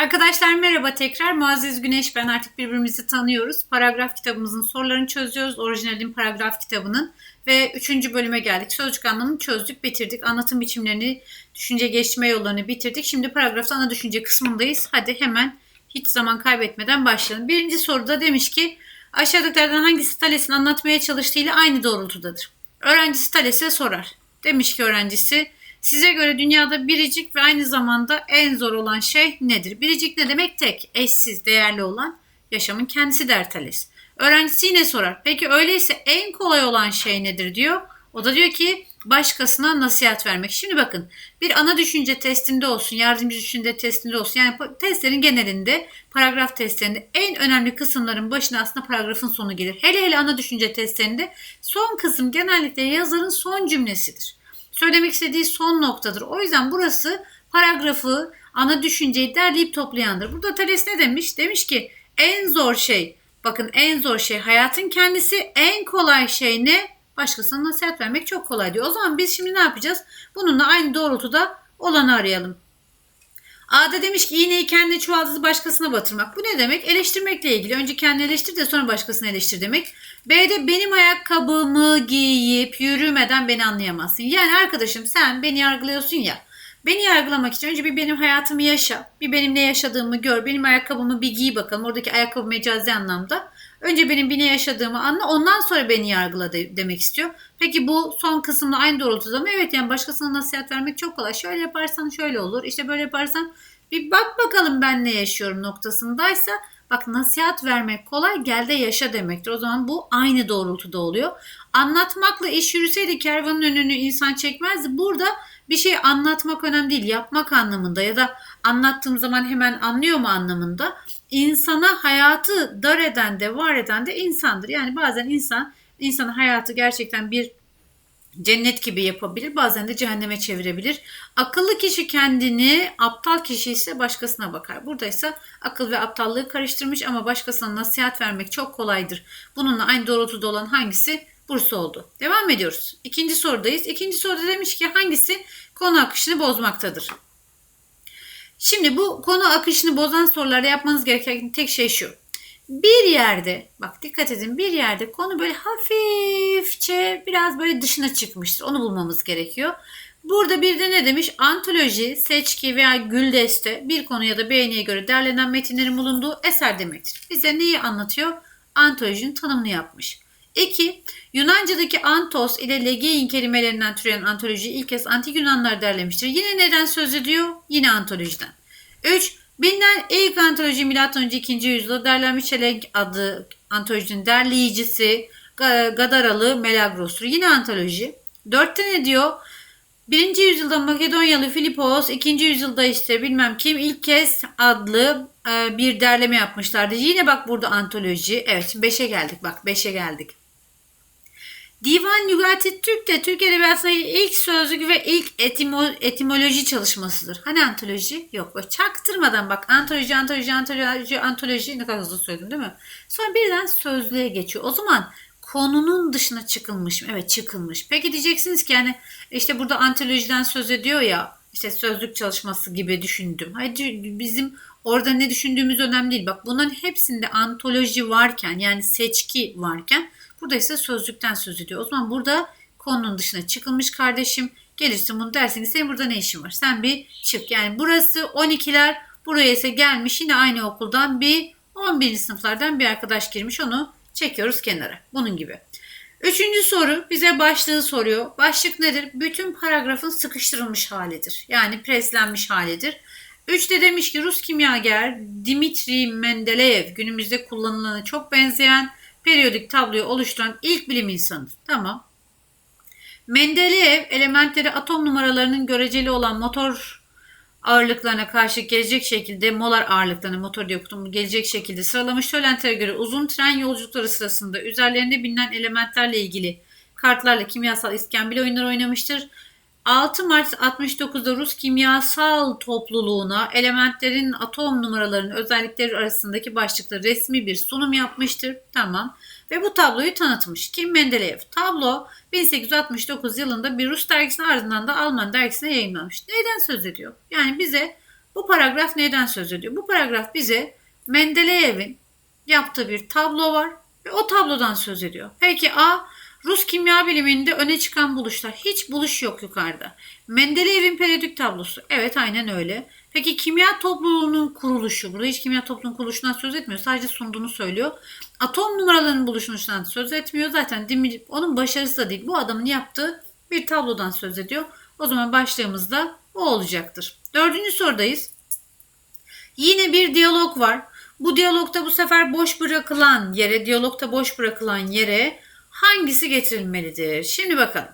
Arkadaşlar merhaba tekrar. Muazzez Güneş ben artık birbirimizi tanıyoruz. Paragraf kitabımızın sorularını çözüyoruz. Orijinalin paragraf kitabının. Ve üçüncü bölüme geldik. Sözcük anlamını çözdük, bitirdik. Anlatım biçimlerini, düşünce geçme yollarını bitirdik. Şimdi paragrafta ana düşünce kısmındayız. Hadi hemen hiç zaman kaybetmeden başlayalım. Birinci soruda demiş ki aşağıdakilerden hangisi Thales'in anlatmaya çalıştığıyla aynı doğrultudadır? Öğrencisi Thales'e sorar. Demiş ki öğrencisi Size göre dünyada biricik ve aynı zamanda en zor olan şey nedir? Biricik ne demek? Tek, eşsiz, değerli olan yaşamın kendisi der Thales. Öğrencisi yine sorar. Peki öyleyse en kolay olan şey nedir diyor. O da diyor ki başkasına nasihat vermek. Şimdi bakın bir ana düşünce testinde olsun, yardımcı düşünce testinde olsun. Yani testlerin genelinde, paragraf testlerinde en önemli kısımların başına aslında paragrafın sonu gelir. Hele hele ana düşünce testlerinde son kısım genellikle yazarın son cümlesidir söylemek istediği son noktadır. O yüzden burası paragrafı, ana düşünceyi derleyip toplayandır. Burada Thales ne demiş? Demiş ki en zor şey, bakın en zor şey hayatın kendisi, en kolay şey ne? Başkasına nasihat vermek çok kolay diyor. O zaman biz şimdi ne yapacağız? Bununla aynı doğrultuda olanı arayalım. A'da demiş ki iğneyi kendi çuvaldızı başkasına batırmak. Bu ne demek? Eleştirmekle ilgili. Önce kendini eleştir de sonra başkasını eleştir demek. B'de benim ayakkabımı giyip yürümeden beni anlayamazsın. Yani arkadaşım sen beni yargılıyorsun ya. Beni yargılamak için önce bir benim hayatımı yaşa. Bir benim ne yaşadığımı gör. Benim ayakkabımı bir giy bakalım. Oradaki ayakkabı mecazi anlamda. Önce benim bir ne yaşadığımı anla. Ondan sonra beni yargıla de, demek istiyor. Peki bu son kısımda aynı doğrultuda mı? Evet yani başkasına nasihat vermek çok kolay. Şöyle yaparsan şöyle olur. İşte böyle yaparsan bir bak bakalım ben ne yaşıyorum noktasındaysa bak nasihat vermek kolay gel de yaşa demektir. O zaman bu aynı doğrultuda oluyor. Anlatmakla iş yürüseydi kervanın önünü insan çekmezdi. Burada bir şey anlatmak önemli değil yapmak anlamında ya da anlattığım zaman hemen anlıyor mu anlamında. İnsana hayatı dar eden de var eden de insandır. Yani bazen insan insanın hayatı gerçekten bir cennet gibi yapabilir. Bazen de cehenneme çevirebilir. Akıllı kişi kendini, aptal kişi ise başkasına bakar. Burada ise akıl ve aptallığı karıştırmış ama başkasına nasihat vermek çok kolaydır. Bununla aynı doğrultuda olan hangisi? Bursa oldu. Devam ediyoruz. İkinci sorudayız. İkinci soruda demiş ki hangisi konu akışını bozmaktadır? Şimdi bu konu akışını bozan sorularda yapmanız gereken tek şey şu bir yerde bak dikkat edin bir yerde konu böyle hafifçe biraz böyle dışına çıkmıştır. Onu bulmamız gerekiyor. Burada bir de ne demiş? Antoloji, seçki veya güldeste bir konu ya da beğeniye göre derlenen metinlerin bulunduğu eser demektir. Bize neyi anlatıyor? Antolojinin tanımını yapmış. 2. Yunanca'daki antos ile legein kelimelerinden türeyen antoloji ilk kez antik Yunanlar derlemiştir. Yine neden söz ediyor? Yine antolojiden. 3. Bilinen ilk antoloji M.Ö. 2. yüzyılda derlenmiş çelenk adı antolojinin derleyicisi Gadaralı Melagros'tur. Yine antoloji. Dörtte ne diyor? Birinci yüzyılda Makedonyalı Filipos, ikinci yüzyılda işte bilmem kim ilk kez adlı e, bir derleme yapmışlardı. Yine bak burada antoloji. Evet beşe geldik bak beşe geldik. Divan Lügati Türk de Türk Edebiyatı'ndaki ilk sözlük ve ilk etimo, etimoloji çalışmasıdır. Hani antoloji? Yok. Böyle çaktırmadan bak antoloji, antoloji, antoloji, antoloji ne kadar hızlı söyledim değil mi? Sonra birden sözlüğe geçiyor. O zaman konunun dışına çıkılmış mı? Evet çıkılmış. Peki diyeceksiniz ki yani işte burada antolojiden söz ediyor ya işte sözlük çalışması gibi düşündüm. Hayır bizim orada ne düşündüğümüz önemli değil. Bak bunların hepsinde antoloji varken yani seçki varken Burada ise sözlükten söz ediyor. O zaman burada konunun dışına çıkılmış kardeşim. Gelirsin bunu dersin ki senin burada ne işin var? Sen bir çık. Yani burası 12'ler buraya ise gelmiş yine aynı okuldan bir 11. sınıflardan bir arkadaş girmiş. Onu çekiyoruz kenara. Bunun gibi. Üçüncü soru bize başlığı soruyor. Başlık nedir? Bütün paragrafın sıkıştırılmış halidir. Yani preslenmiş halidir. Üçte demiş ki Rus kimyager Dimitri Mendeleev günümüzde kullanılanı çok benzeyen periyodik tabloyu oluşturan ilk bilim insanıdır. Tamam. Mendeleev elementleri atom numaralarının göreceli olan motor ağırlıklarına karşı gelecek şekilde molar ağırlıklarına motor diye okudum gelecek şekilde sıralamış söylentilere göre uzun tren yolculukları sırasında üzerlerinde bilinen elementlerle ilgili kartlarla kimyasal iskambil oyunları oynamıştır. 6 Mart 69'da Rus kimyasal topluluğuna elementlerin atom numaralarının özellikleri arasındaki başlıkta resmi bir sunum yapmıştır. Tamam. Ve bu tabloyu tanıtmış. Kim Mendeleev. Tablo 1869 yılında bir Rus dergisinin ardından da Alman dergisine yayınlanmış. Neyden söz ediyor? Yani bize Bu paragraf neyden söz ediyor? Bu paragraf bize Mendeleyev'in yaptığı bir tablo var ve o tablodan söz ediyor. Peki A Rus kimya biliminde öne çıkan buluşlar. Hiç buluş yok yukarıda. Mendeleyev'in periyodik tablosu. Evet aynen öyle. Peki kimya topluluğunun kuruluşu. Burada hiç kimya topluluğunun kuruluşundan söz etmiyor. Sadece sunduğunu söylüyor. Atom numaralarının buluşundan söz etmiyor. Zaten onun başarısı da değil. Bu adamın yaptığı bir tablodan söz ediyor. O zaman başlığımız da o olacaktır. Dördüncü sorudayız. Yine bir diyalog var. Bu diyalogda bu sefer boş bırakılan yere, diyalogta boş bırakılan yere hangisi getirilmelidir? Şimdi bakalım.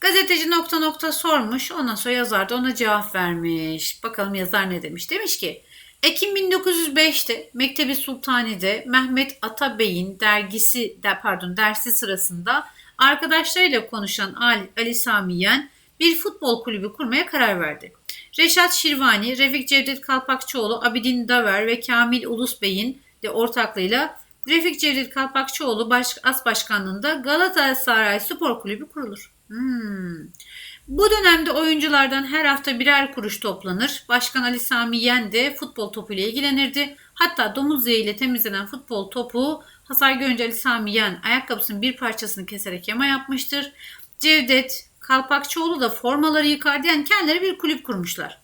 Gazeteci nokta nokta sormuş. Ondan sonra yazar da ona cevap vermiş. Bakalım yazar ne demiş? Demiş ki Ekim 1905'te Mektebi Sultani'de Mehmet Atabey'in dergisi pardon dersi sırasında arkadaşlarıyla konuşan Ali, Ali Samiyen bir futbol kulübü kurmaya karar verdi. Reşat Şirvani, Refik Cevdet Kalpakçıoğlu, Abidin Daver ve Kamil Ulus Bey'in de ortaklığıyla Refik Cevdet Kalpakçıoğlu baş, as başkanlığında Galatasaray Spor Kulübü kurulur. Hmm. Bu dönemde oyunculardan her hafta birer kuruş toplanır. Başkan Ali Sami Yen de futbol topuyla ilgilenirdi. Hatta domuz ile temizlenen futbol topu hasar görünce Ali Sami Yen ayakkabısının bir parçasını keserek yama yapmıştır. Cevdet Kalpakçıoğlu da formaları yıkardı. Yani kendileri bir kulüp kurmuşlar.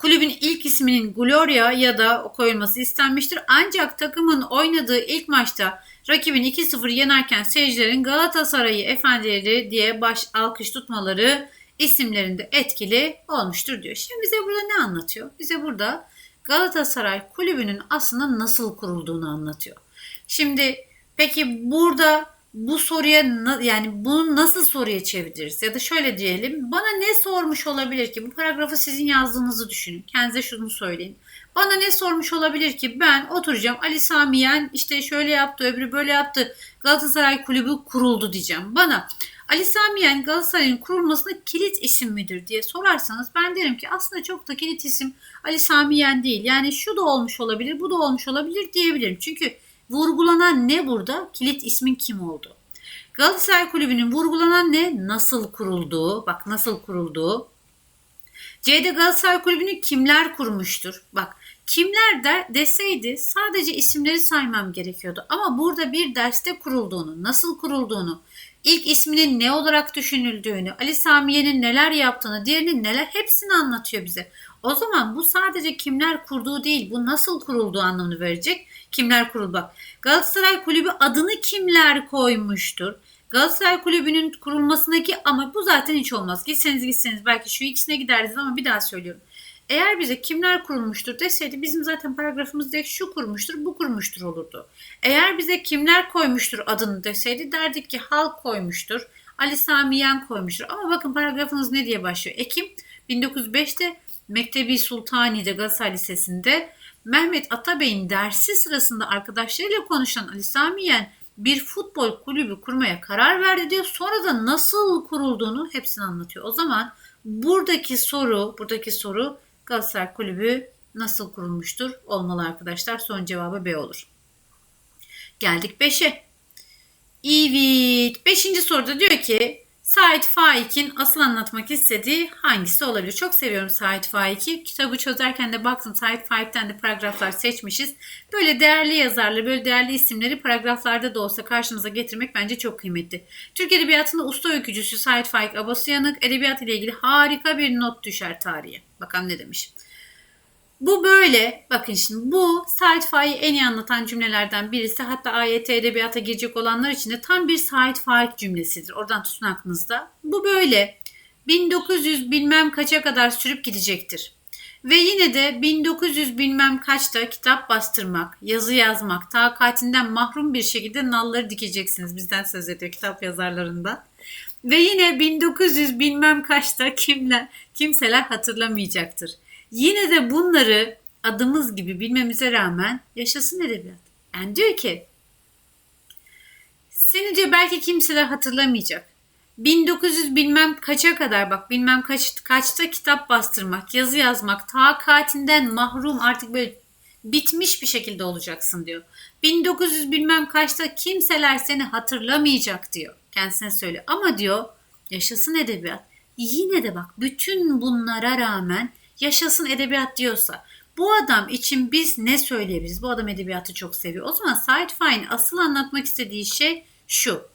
Kulübün ilk isminin Gloria ya da koyulması istenmiştir. Ancak takımın oynadığı ilk maçta rakibin 2-0 yenerken seyircilerin Galatasaray'ı efendileri diye baş alkış tutmaları isimlerinde etkili olmuştur diyor. Şimdi bize burada ne anlatıyor? Bize burada Galatasaray kulübünün aslında nasıl kurulduğunu anlatıyor. Şimdi peki burada bu soruya yani bunu nasıl soruya çeviririz? Ya da şöyle diyelim bana ne sormuş olabilir ki? Bu paragrafı sizin yazdığınızı düşünün. Kendinize şunu söyleyin. Bana ne sormuş olabilir ki? Ben oturacağım Ali Samiyen işte şöyle yaptı öbürü böyle yaptı. Galatasaray kulübü kuruldu diyeceğim. Bana Ali Samiyen Galatasaray'ın kurulmasına kilit isim midir diye sorarsanız ben derim ki aslında çok da kilit isim Ali Samiyen değil. Yani şu da olmuş olabilir bu da olmuş olabilir diyebilirim. Çünkü Vurgulanan ne burada? Kilit ismin kim oldu? Galatasaray Kulübü'nün vurgulanan ne? Nasıl kurulduğu. Bak nasıl kurulduğu. C'de Galatasaray Kulübü'nü kimler kurmuştur? Bak kimler der deseydi sadece isimleri saymam gerekiyordu. Ama burada bir derste kurulduğunu, nasıl kurulduğunu, ilk isminin ne olarak düşünüldüğünü, Ali Samiye'nin neler yaptığını, diğerinin neler hepsini anlatıyor bize. O zaman bu sadece kimler kurduğu değil, bu nasıl kurulduğu anlamını verecek. Kimler kuruldu bak. Galatasaray Kulübü adını kimler koymuştur? Galatasaray Kulübü'nün kurulmasındaki ama bu zaten hiç olmaz. Gitseniz gitseniz belki şu ikisine giderdiniz ama bir daha söylüyorum. Eğer bize kimler kurulmuştur deseydi bizim zaten paragrafımız direkt şu kurmuştur, bu kurmuştur olurdu. Eğer bize kimler koymuştur adını deseydi derdik ki halk koymuştur, Ali Samiyen koymuştur. Ama bakın paragrafınız ne diye başlıyor? Ekim 1905'te Mektebi Sultani'de Galatasaray Lisesi'nde Mehmet Atabey'in dersi sırasında arkadaşlarıyla konuşan Ali Samiyen bir futbol kulübü kurmaya karar verdi diyor. Sonra da nasıl kurulduğunu hepsini anlatıyor. O zaman buradaki soru, buradaki soru Galatasaray Kulübü nasıl kurulmuştur? Olmalı arkadaşlar. Son cevabı B olur. Geldik 5'e. Evet. 5. soruda diyor ki Sait Faik'in asıl anlatmak istediği hangisi olabilir? Çok seviyorum Sait Faik'i. Kitabı çözerken de baktım Sait Faik'ten de paragraflar seçmişiz. Böyle değerli yazarları, böyle değerli isimleri paragraflarda da olsa karşımıza getirmek bence çok kıymetli. Türk Edebiyatı'nda usta öykücüsü Sait Faik Abasıyanık edebiyat ile ilgili harika bir not düşer tarihe. Bakalım ne demiş. Bu böyle. Bakın şimdi bu Sait Faik'i en iyi anlatan cümlelerden birisi. Hatta AYT edebiyata girecek olanlar için de tam bir Sait Faik cümlesidir. Oradan tutun aklınızda. Bu böyle. 1900 bilmem kaça kadar sürüp gidecektir. Ve yine de 1900 bilmem kaçta kitap bastırmak, yazı yazmak, takatinden mahrum bir şekilde nalları dikeceksiniz. Bizden söz ediyor kitap yazarlarından. Ve yine 1900 bilmem kaçta kimler, kimseler hatırlamayacaktır. Yine de bunları adımız gibi bilmemize rağmen yaşasın edebiyat. Yani diyor ki seni diyor belki kimseler hatırlamayacak. 1900 bilmem kaça kadar bak bilmem kaç, kaçta kitap bastırmak, yazı yazmak, takatinden mahrum artık böyle bitmiş bir şekilde olacaksın diyor. 1900 bilmem kaçta kimseler seni hatırlamayacak diyor. Kendisine söyle. Ama diyor yaşasın edebiyat. Yine de bak bütün bunlara rağmen yaşasın edebiyat diyorsa bu adam için biz ne söyleyebiliriz? Bu adam edebiyatı çok seviyor. O zaman Said Faik'in asıl anlatmak istediği şey şu.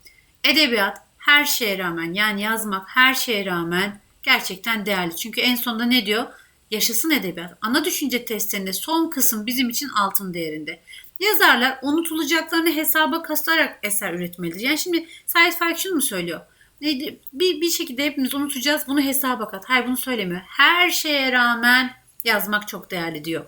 Edebiyat her şeye rağmen yani yazmak her şeye rağmen gerçekten değerli. Çünkü en sonunda ne diyor? Yaşasın edebiyat. Ana düşünce testlerinde son kısım bizim için altın değerinde. Yazarlar unutulacaklarını hesaba katarak eser üretmelidir. Yani şimdi Said Faik şunu mu söylüyor? Bir, bir şekilde hepimiz unutacağız bunu hesaba kat. Hayır bunu söylemiyor. Her şeye rağmen yazmak çok değerli diyor.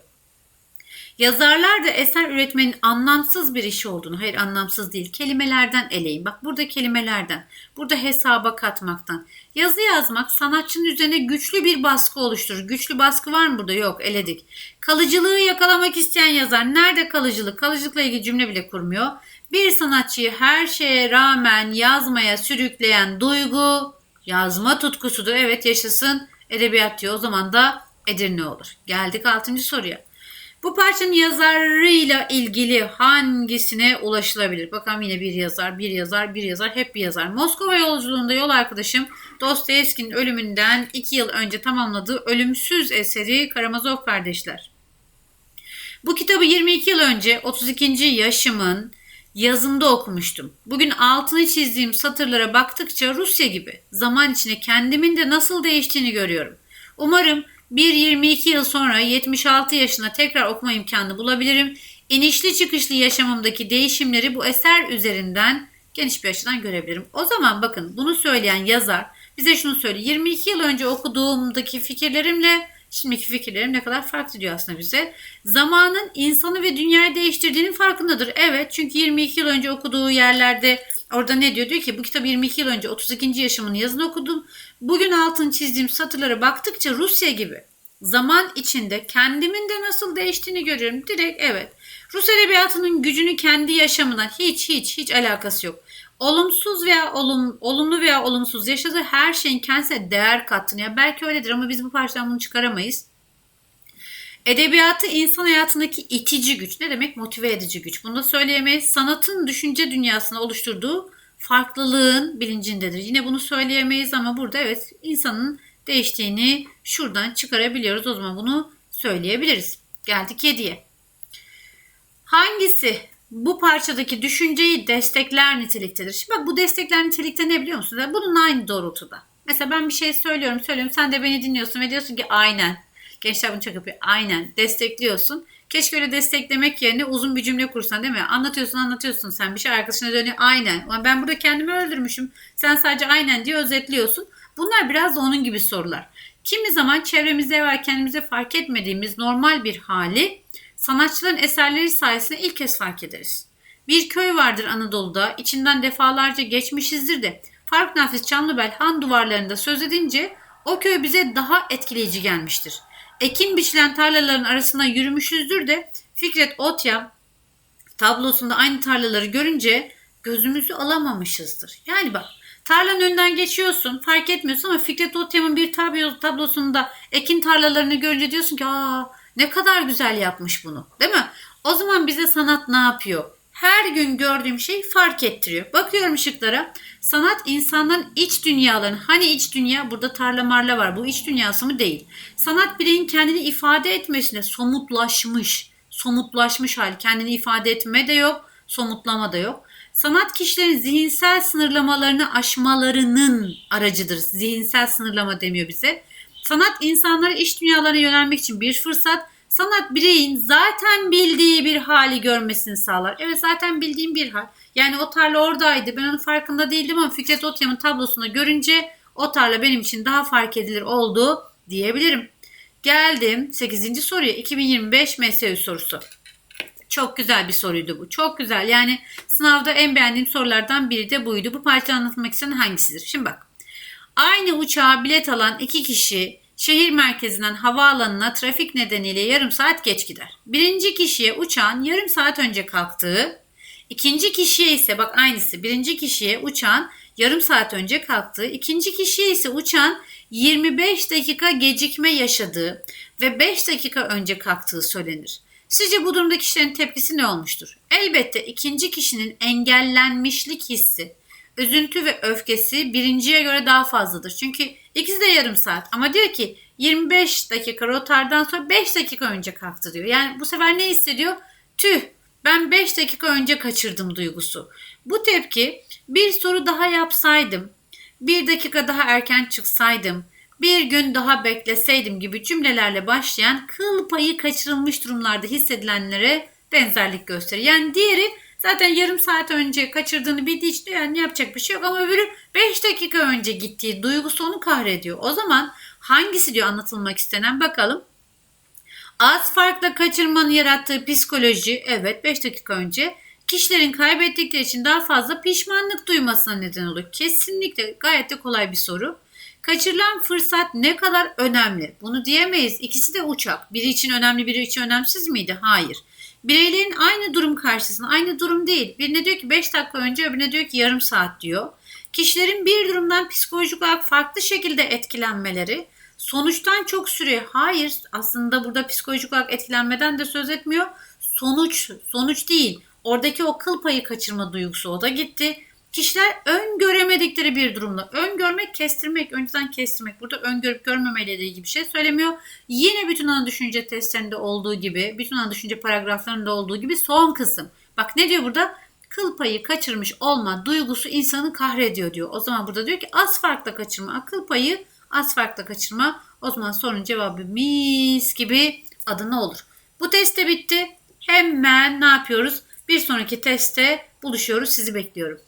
Yazarlar da eser üretmenin anlamsız bir iş olduğunu, hayır anlamsız değil, kelimelerden eleyin. Bak burada kelimelerden, burada hesaba katmaktan. Yazı yazmak sanatçının üzerine güçlü bir baskı oluşturur. Güçlü baskı var mı burada? Yok, eledik. Kalıcılığı yakalamak isteyen yazar. Nerede kalıcılık? Kalıcılıkla ilgili cümle bile kurmuyor. Bir sanatçıyı her şeye rağmen yazmaya sürükleyen duygu yazma tutkusudur. Evet yaşasın edebiyat diyor. O zaman da Edirne olur. Geldik 6. soruya. Bu parçanın yazarıyla ilgili hangisine ulaşılabilir? Bakalım yine bir yazar, bir yazar, bir yazar, hep bir yazar. Moskova yolculuğunda yol arkadaşım Dostoyevski'nin ölümünden iki yıl önce tamamladığı ölümsüz eseri Karamazov kardeşler. Bu kitabı 22 yıl önce 32. yaşımın yazında okumuştum. Bugün altını çizdiğim satırlara baktıkça Rusya gibi zaman içinde kendimin de nasıl değiştiğini görüyorum. Umarım bir 22 yıl sonra 76 yaşına tekrar okuma imkanı bulabilirim. İnişli çıkışlı yaşamımdaki değişimleri bu eser üzerinden geniş bir açıdan görebilirim. O zaman bakın bunu söyleyen yazar bize şunu söylüyor. 22 yıl önce okuduğumdaki fikirlerimle şimdiki fikirlerim ne kadar farklı diyor aslında bize. Zamanın insanı ve dünyayı değiştirdiğinin farkındadır. Evet çünkü 22 yıl önce okuduğu yerlerde orada ne diyor? Diyor ki bu kitabı 22 yıl önce 32. yaşımın yazını okudum. Bugün altın çizdiğim satırlara baktıkça Rusya gibi zaman içinde kendimin de nasıl değiştiğini görüyorum. Direkt evet. Rus edebiyatının gücünü kendi yaşamından hiç hiç hiç alakası yok. Olumsuz veya olum, olumlu veya olumsuz yaşadığı her şeyin kendisine değer kattığını. Ya belki öyledir ama biz bu parçadan bunu çıkaramayız. Edebiyatı insan hayatındaki itici güç. Ne demek? Motive edici güç. Bunu da söyleyemeyiz. Sanatın düşünce dünyasında oluşturduğu farklılığın bilincindedir. Yine bunu söyleyemeyiz ama burada evet insanın değiştiğini şuradan çıkarabiliyoruz. O zaman bunu söyleyebiliriz. Geldik 7'ye. Hangisi bu parçadaki düşünceyi destekler niteliktedir? Şimdi bak bu destekler nitelikte ne biliyor musunuz? Bunun aynı doğrultuda. Mesela ben bir şey söylüyorum, söylüyorum. Sen de beni dinliyorsun ve diyorsun ki aynen. Gençler bunu çok yapıyor. Aynen. Destekliyorsun. Keşke öyle desteklemek yerine uzun bir cümle kursan değil mi? Anlatıyorsun anlatıyorsun sen bir şey arkadaşına dönüyor aynen. Ben burada kendimi öldürmüşüm. Sen sadece aynen diye özetliyorsun. Bunlar biraz da onun gibi sorular. Kimi zaman çevremizde ve kendimize fark etmediğimiz normal bir hali sanatçıların eserleri sayesinde ilk kez fark ederiz. Bir köy vardır Anadolu'da, içinden defalarca geçmişizdir de Faruk Nafiz Çamlıbel han duvarlarında söz edince o köy bize daha etkileyici gelmiştir. Ekin biçilen tarlaların arasına yürümüşüzdür de Fikret Otya tablosunda aynı tarlaları görünce gözümüzü alamamışızdır. Yani bak tarlanın önünden geçiyorsun fark etmiyorsun ama Fikret Otya'nın bir tablosunda ekin tarlalarını görünce diyorsun ki aa ne kadar güzel yapmış bunu değil mi? O zaman bize sanat ne yapıyor? Her gün gördüğüm şey fark ettiriyor. Bakıyorum ışıklara. Sanat insanların iç dünyalarını, hani iç dünya burada tarla marla var. Bu iç dünyası mı değil. Sanat bireyin kendini ifade etmesine somutlaşmış, somutlaşmış hali. Kendini ifade etme de yok, somutlama da yok. Sanat kişilerin zihinsel sınırlamalarını aşmalarının aracıdır. Zihinsel sınırlama demiyor bize. Sanat insanları iç dünyalarına yönelmek için bir fırsat. Sanat bireyin zaten bildiği bir hali görmesini sağlar. Evet zaten bildiğim bir hal. Yani o tarla oradaydı. Ben onun farkında değildim ama Fikret Otyam'ın tablosunu görünce o tarla benim için daha fark edilir oldu diyebilirim. Geldim 8. soruya 2025 MSÜ sorusu. Çok güzel bir soruydu bu. Çok güzel. Yani sınavda en beğendiğim sorulardan biri de buydu. Bu parçayı anlatmak isteyen hangisidir? Şimdi bak. Aynı uçağa bilet alan iki kişi şehir merkezinden havaalanına trafik nedeniyle yarım saat geç gider. Birinci kişiye uçağın yarım saat önce kalktığı, ikinci kişiye ise bak aynısı birinci kişiye uçağın yarım saat önce kalktığı, ikinci kişiye ise uçağın 25 dakika gecikme yaşadığı ve 5 dakika önce kalktığı söylenir. Sizce bu durumda kişilerin tepkisi ne olmuştur? Elbette ikinci kişinin engellenmişlik hissi, üzüntü ve öfkesi birinciye göre daha fazladır. Çünkü ikisi de yarım saat ama diyor ki 25 dakika rotardan sonra 5 dakika önce kalktı diyor. Yani bu sefer ne hissediyor? Tüh ben 5 dakika önce kaçırdım duygusu. Bu tepki bir soru daha yapsaydım, bir dakika daha erken çıksaydım, bir gün daha bekleseydim gibi cümlelerle başlayan kıl payı kaçırılmış durumlarda hissedilenlere benzerlik gösteriyor. Yani diğeri zaten yarım saat önce kaçırdığını bildiği için yani yapacak bir şey yok ama öbürü 5 dakika önce gittiği duygusu onu kahrediyor. O zaman hangisi diyor anlatılmak istenen bakalım. Az farkla kaçırmanın yarattığı psikoloji evet 5 dakika önce kişilerin kaybettikleri için daha fazla pişmanlık duymasına neden oluyor. Kesinlikle gayet de kolay bir soru. Kaçırılan fırsat ne kadar önemli? Bunu diyemeyiz. İkisi de uçak. Biri için önemli, biri için önemsiz miydi? Hayır. Bireylerin aynı durum karşısında aynı durum değil. Birine diyor ki 5 dakika önce, öbürüne diyor ki yarım saat diyor. Kişilerin bir durumdan psikolojik olarak farklı şekilde etkilenmeleri sonuçtan çok sürüyor. Hayır aslında burada psikolojik olarak etkilenmeden de söz etmiyor. Sonuç, sonuç değil. Oradaki o kıl payı kaçırma duygusu o da gitti. Kişiler öngöremedikleri bir durumda. Öngörmek, kestirmek, önceden kestirmek. Burada öngörüp görmemeyle ilgili bir şey söylemiyor. Yine bütün ana düşünce testlerinde olduğu gibi, bütün ana düşünce paragraflarında olduğu gibi son kısım. Bak ne diyor burada? Kıl payı kaçırmış olma duygusu insanı kahrediyor diyor. O zaman burada diyor ki az farkla kaçırma. Akıl payı az farkla kaçırma. O zaman sorunun cevabı mis gibi adına olur. Bu test de bitti. Hemen ne yapıyoruz? Bir sonraki testte buluşuyoruz. Sizi bekliyorum.